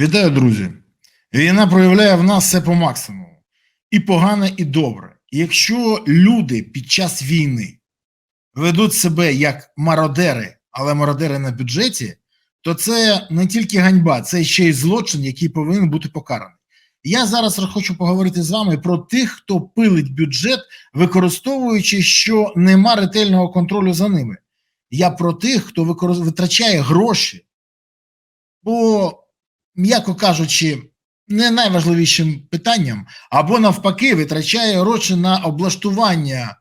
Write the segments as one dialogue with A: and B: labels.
A: Вітаю, друзі! Війна проявляє в нас все по максимуму. І погане, і добре. Якщо люди під час війни ведуть себе як мародери, але мародери на бюджеті, то це не тільки ганьба, це ще й злочин, який повинен бути покараний. Я зараз хочу поговорити з вами про тих, хто пилить бюджет, використовуючи, що нема ретельного контролю за ними. Я про тих, хто використ... витрачає гроші, бо, м'яко кажучи, не найважливішим питанням, або навпаки, витрачає гроші на облаштування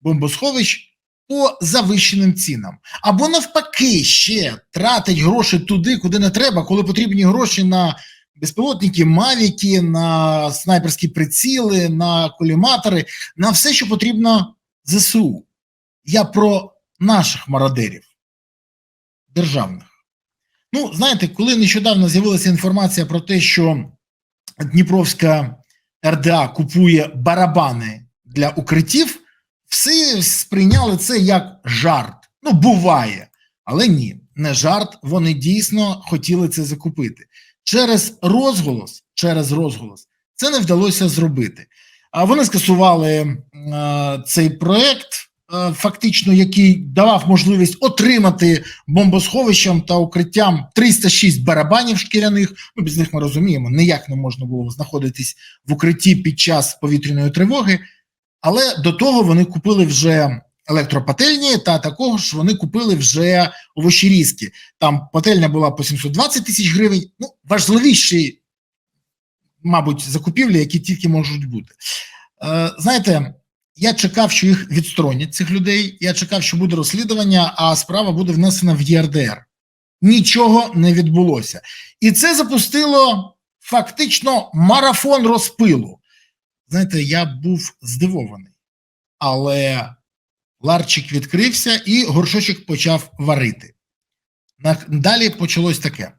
A: бомбосховищ по завищеним цінам, або навпаки, ще тратить гроші туди, куди не треба, коли потрібні гроші на безпілотники, мавіки, на снайперські приціли, на коліматори, на все, що потрібно ЗСУ. Я про наших мародерів, державних. Ну, знаєте, коли нещодавно з'явилася інформація про те, що Дніпровська РДА купує барабани для укриттів, всі сприйняли це як жарт. Ну, буває. Але ні, не жарт. Вони дійсно хотіли це закупити. Через розголос, через розголос це не вдалося зробити. А вони скасували е, цей проект, фактично, який давав можливість отримати бомбосховищам та укриттям 306 барабанів шкіряних. Ну, без них ми розуміємо, ніяк не можна було знаходитись в укритті під час повітряної тривоги. Але до того вони купили вже електропательні, та також вони купили вже овощерізки. Там пательня була по 720 тисяч гривень. Ну, важливіші, мабуть, закупівлі, які тільки можуть бути. Е, знаєте, я чекав, що їх відсторонять цих людей. Я чекав, що буде розслідування, а справа буде внесена в ЄРДР. Нічого не відбулося. І це запустило фактично марафон розпилу. Знаєте, я був здивований, але ларчик відкрився і горшочок почав варити. Далі почалось таке.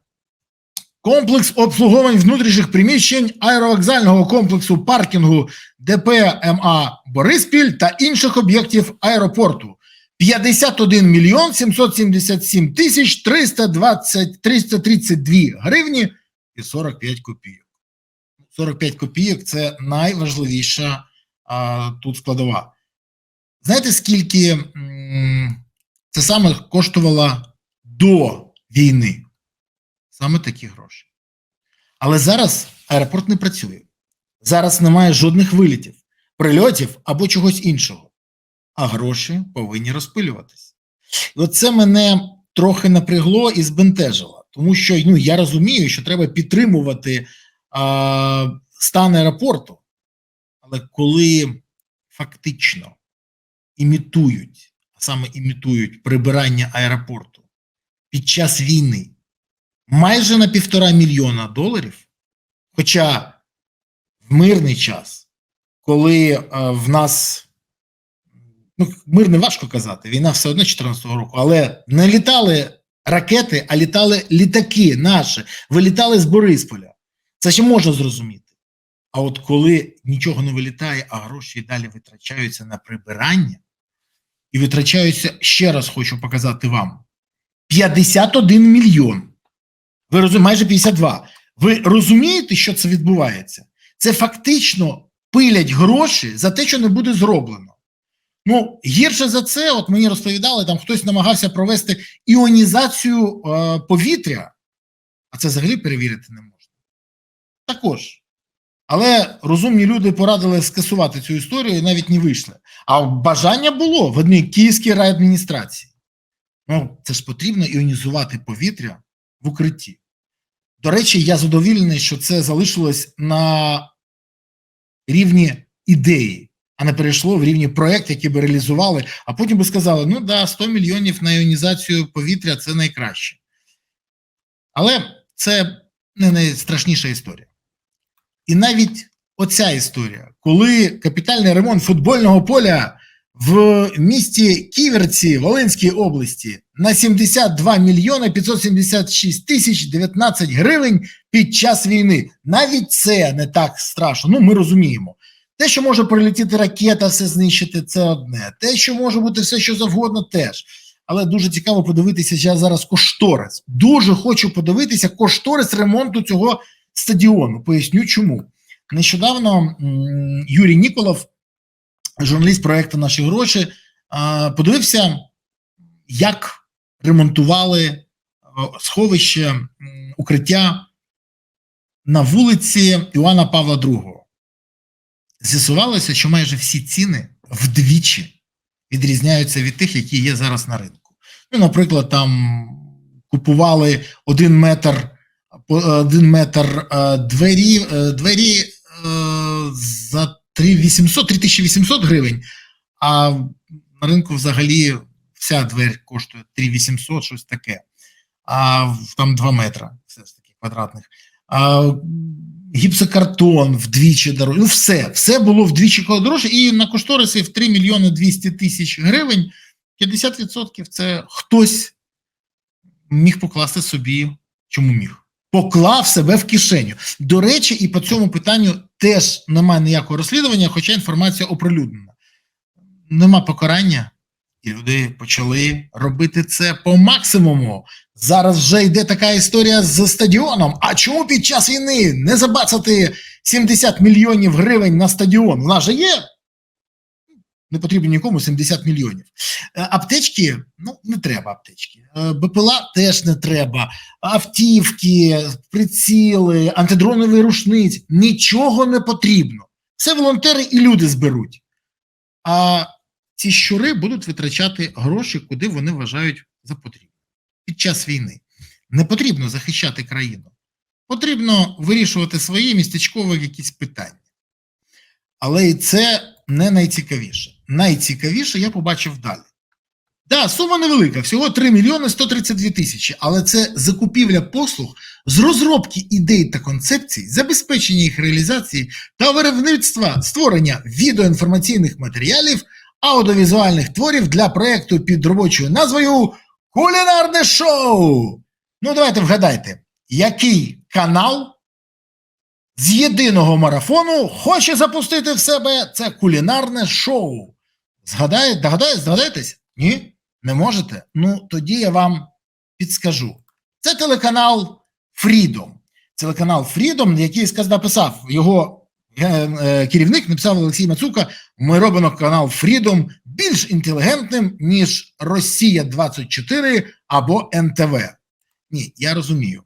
A: Комплекс обслуговувань внутрішніх приміщень аеровокзального комплексу паркінгу ДП МА Бориспіль та інших об'єктів аеропорту 51 мільйон 777 тисяч 320 332 гривні і 45 копійок. 45 копійок це найважливіша а, тут складова. Знаєте, скільки м, це саме коштувало до війни? Саме такі гроші. Але зараз аеропорт не працює. Зараз немає жодних вилітів, прильотів або чогось іншого. А гроші повинні розпилюватись. І оце мене трохи напрягло і збентежило, тому що ну, я розумію, що треба підтримувати а, стан аеропорту. Але коли фактично імітують, а саме імітують прибирання аеропорту під час війни майже на півтора мільйона доларів, хоча в мирний час, коли в нас ну, мир не важко казати, війна все одно 14-го року, але не літали ракети, а літали літаки наші, вилітали з Борисполя. Це ще можна зрозуміти. А от коли нічого не вилітає, а гроші далі витрачаються на прибирання, і витрачаються, ще раз хочу показати вам: 51 мільйон. Ви розумієте, майже 52. Ви розумієте, що це відбувається? Це фактично пилять гроші за те, що не буде зроблено. Ну, гірше за це, от мені розповідали, там хтось намагався провести іонізацію е, повітря, а це взагалі перевірити не можна. Також. Але розумні люди порадили скасувати цю історію і навіть не вийшли. А бажання було в одній київській райадміністрації. Ну, це ж потрібно іонізувати повітря в укритті. До речі, я задоволений, що це залишилось на рівні ідеї, а не перейшло в рівні проєкт, який би реалізували, а потім би сказали: ну да, 100 мільйонів на іонізацію повітря це найкраще. Але це не найстрашніша історія. І навіть оця історія, коли капітальний ремонт футбольного поля в місті Ківерці Волинській області на 72 мільйони 576 тисяч 19 гривень під час війни. Навіть це не так страшно. Ну, ми розуміємо. Те, що може прилетіти ракета, все знищити, це одне. Те, що може бути все, що завгодно, теж. але дуже цікаво подивитися ще зараз кошторис. Дуже хочу подивитися кошторис ремонту цього стадіону. Поясню чому. Нещодавно Юрій Ніколов, журналіст проекту Наші гроші, подивився, як ремонтували е, сховище укриття на вулиці Іоанна Павла II. З'ясувалося, що майже всі ціни вдвічі відрізняються від тих, які є зараз на ринку. Ну, наприклад, там купували один метр, по- один метр е, двері, е, двері е, за 3800, 3800 гривень, а на ринку взагалі вся двері коштує 3800, щось таке. А там 2 метра, все ж таки квадратних. А, гіпсокартон вдвічі дорожче. Ну, все, все було вдвічі дорожче. І на кошторисі в 3 мільйони 200 тисяч гривень 50% це хтось міг покласти собі. Чому міг? Поклав себе в кишеню. До речі, і по цьому питанню теж немає ніякого розслідування, хоча інформація оприлюднена. Нема покарання, і люди почали робити це по максимуму. Зараз вже йде така історія з стадіоном. А чому під час війни не забацати 70 мільйонів гривень на стадіон? В нас же є. Не потрібно нікому 70 мільйонів. Е, Аптечки, ну не треба аптечки. Е, БПЛА теж не треба. Автівки, приціли, антидронові рушниць. Нічого не потрібно. Все волонтери і люди зберуть. А ці щури будуть витрачати гроші, куди вони вважають за потрібне під час війни. Не потрібно захищати країну. Потрібно вирішувати свої містечкові якісь питання. Але і це не найцікавіше. Найцікавіше я побачив далі. Да, сума невелика, всього 3 мільйони 132 тисячі, але це закупівля послуг з розробки ідей та концепцій, забезпечення їх реалізації та виробництва створення відеоінформаційних матеріалів, аудіовізуальних творів для проєкту під робочою назвою Кулінарне шоу. Ну, давайте вгадайте, який канал з єдиного марафону хоче запустити в себе це кулінарне шоу. Згадає, догадає, згадаєтесь? Ні? Не можете? Ну, тоді я вам підскажу. Це телеканал Freedom. Телеканал Freedom, який сказ- написав його е, е, керівник, написав Олексій Мацука. Ми робимо канал Freedom більш інтелігентним, ніж Росія 24 або НТВ. Ні, я розумію,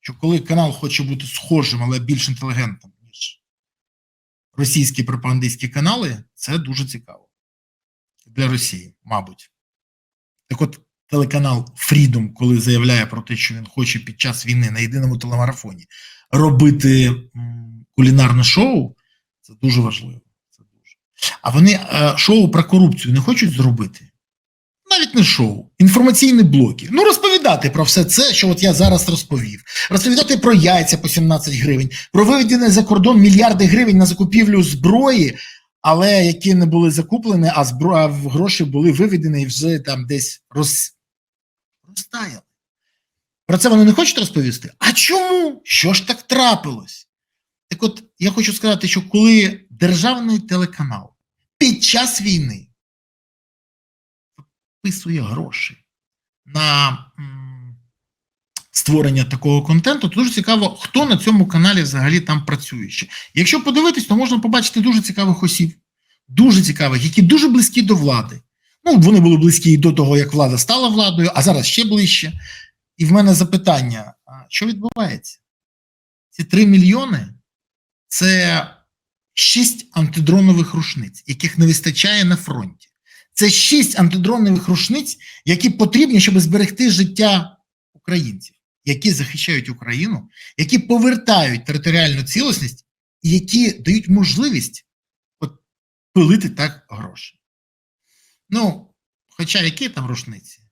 A: що коли канал хоче бути схожим, але більш інтелігентним, ніж російські пропагандистські канали, це дуже цікаво. Для Росії, мабуть. Так от, телеканал Freedom, коли заявляє про те, що він хоче під час війни на єдиному телемарафоні робити кулінарне шоу, це дуже важливо. Це дуже. А вони е, шоу про корупцію не хочуть зробити. Навіть не шоу, інформаційні блоки. Ну, розповідати про все це, що от я зараз розповів. Розповідати про яйця по 17 гривень, про виведені за кордон мільярди гривень на закупівлю зброї, але які не були закуплені, а, збро... а гроші були виведені і вже там десь роз... розтаяли. Про це вони не хочуть розповісти. А чому? Що ж так трапилось? Так от я хочу сказати, що коли державний телеканал під час війни вписує гроші на створення такого контенту, то дуже цікаво, хто на цьому каналі взагалі там працює. Якщо подивитись, то можна побачити дуже цікавих осіб, дуже цікавих, які дуже близькі до влади. Ну, вони були близькі і до того, як влада стала владою, а зараз ще ближче. І в мене запитання: а що відбувається? Ці 3 мільйони це 6 антидронових рушниць, яких не вистачає на фронті. Це 6 антидронових рушниць, які потрібні, щоб зберегти життя українців, які захищають Україну, які повертають територіальну цілісність і які дають можливість пилити так гроші. Ну, хоча які там рушниці?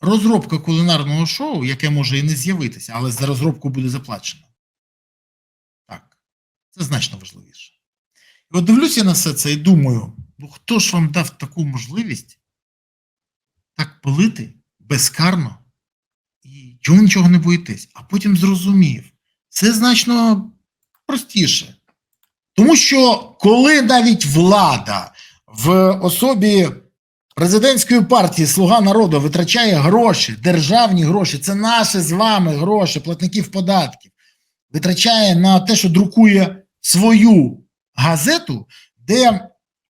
A: Розробка кулінарного шоу, яке може і не з'явитися, але за розробку буде заплачено. Так, це значно важливіше. І от дивлюся на все це і думаю: ну хто ж вам дав таку можливість так пилити безкарно? І чому нічого не боїтесь? А потім зрозумів, це значно простіше. Тому що коли навіть влада в особі президентської партії Слуга народу витрачає гроші, державні гроші, це наші з вами гроші, платників податків, витрачає на те, що друкує свою газету, де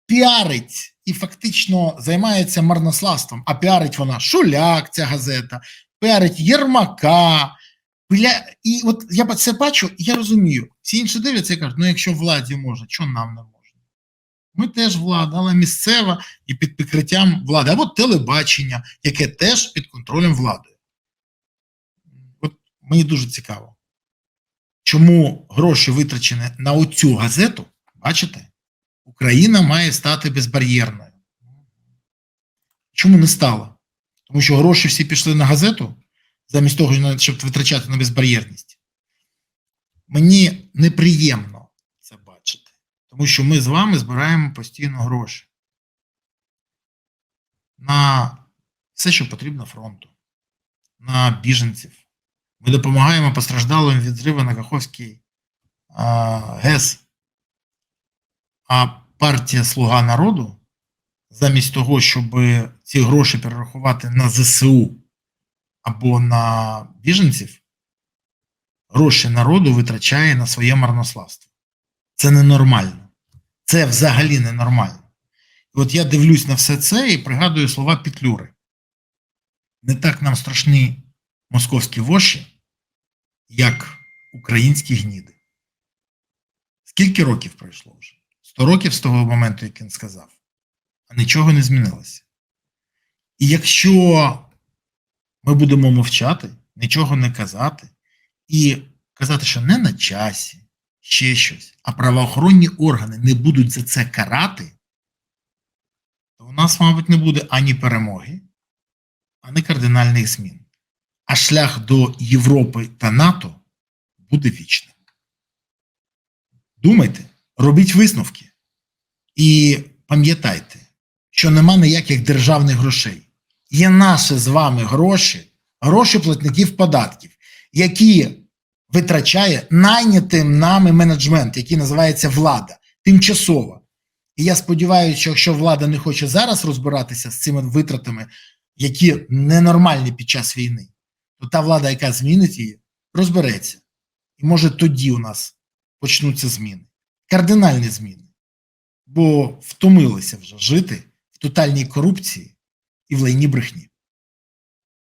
A: піарить і фактично займається марнославством. А піарить вона Шуляк, ця газета, піарить Єрмака. Бля, і от я це бачу, і я розумію. Всі інші дивляться і кажуть, ну якщо владі може, що нам не можна? Ми теж влада, але місцева і під прикриттям влади, або телебачення, яке теж під контролем влади. От мені дуже цікаво, чому гроші витрачені на оцю газету, бачите, Україна має стати безбар'єрною. Чому не стала? Тому що гроші всі пішли на газету, замість того, щоб витрачати на безбар'єрність. Мені неприємно це бачити, тому що ми з вами збираємо постійно гроші на все, що потрібно фронту, на біженців. Ми допомагаємо постраждалим від зриву на Каховський а, ГЕС. А партія Слуга народу, замість того, щоб ці гроші перерахувати на ЗСУ або на біженців, гроші народу витрачає на своє марнославство. Це ненормально. Це взагалі ненормально. І от я дивлюсь на все це і пригадую слова Петлюри. Не так нам страшні московські воші, як українські гніди. Скільки років пройшло вже? 100 років з того моменту, як він сказав, а нічого не змінилося. І якщо ми будемо мовчати, нічого не казати, і казати, що не на часі, ще щось, а правоохоронні органи не будуть за це карати, то у нас, мабуть, не буде ані перемоги, ані кардинальних змін. А шлях до Європи та НАТО буде вічним. Думайте, робіть висновки. І пам'ятайте, що нема ніяких державних грошей. Є наші з вами гроші, гроші платників податків, які витрачає найнятим нами менеджмент, який називається влада, тимчасова. І я сподіваюся, що якщо влада не хоче зараз розбиратися з цими витратами, які ненормальні під час війни, то та влада, яка змінить її, розбереться. І може тоді у нас почнуться зміни, кардинальні зміни. Бо втомилися вже жити в тотальній корупції і в лайні брехні.